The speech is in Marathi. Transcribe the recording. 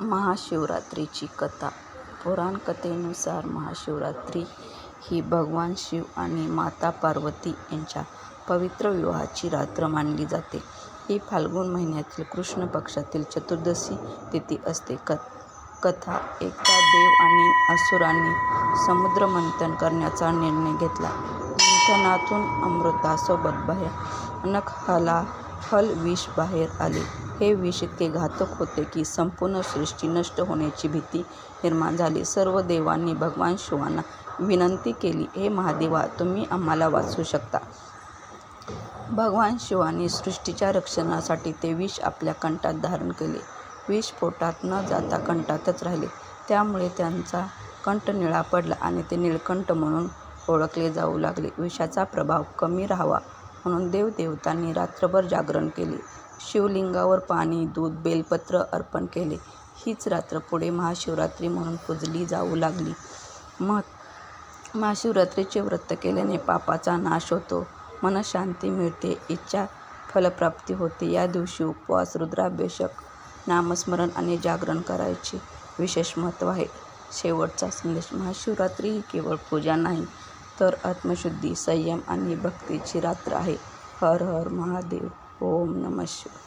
महाशिवरात्रीची कथा पुराणकथेनुसार महाशिवरात्री ही भगवान शिव आणि माता पार्वती यांच्या पवित्र विवाहाची रात्र मानली जाते. ही फाल्गुन महिन्यातील कृष्ण पक्षातील चतुर्दशी तिथी असते. कथा एकदा देव आणि असुरांनी समुद्रमंथन करण्याचा निर्णय घेतला. मंथनातून अमृतासोबत भयानक हलाहल विष बाहेर आले. हे विष इतके घातक होते की संपूर्ण सृष्टी नष्ट होण्याची भीती निर्माण झाली. सर्व देवांनी भगवान शिवांना विनंती केली, हे महादेवा, तुम्ही आम्हाला वाचवू शकता. भगवान शिवाने सृष्टीच्या रक्षणासाठी ते विष आपल्या कंठात धारण केले. विष पोटात न जाता कंठातच राहिले. त्यामुळे त्यांचा कंठ निळा पडला आणि ते नीलकंठ म्हणून ओळखले जाऊ लागले. विषाचा प्रभाव कमी राहावा म्हणून देवदेवतांनी रात्रभर जागरण केले. शिवलिंगावर पाणी, दूध, बेलपत्र अर्पण केले. हीच रात्र पुढे महाशिवरात्री म्हणून पूजली जाऊ लागली. महाशिवरात्रीचे व्रत केल्याने पापाचा नाश होतो, मनःशांती मिळते, इच्छा फलप्राप्ती होते. या दिवशी उपवास, रुद्राभिषेक, नामस्मरण आणि जागरण करायचे विशेष महत्त्व आहे. शेवटचा संदेश महाशिवरात्री ही केवळ पूजा नाही, तर आत्मशुद्धी, संयम आणि भक्तीची रात्र आहे. हर हर महादेव. ओम नम शिव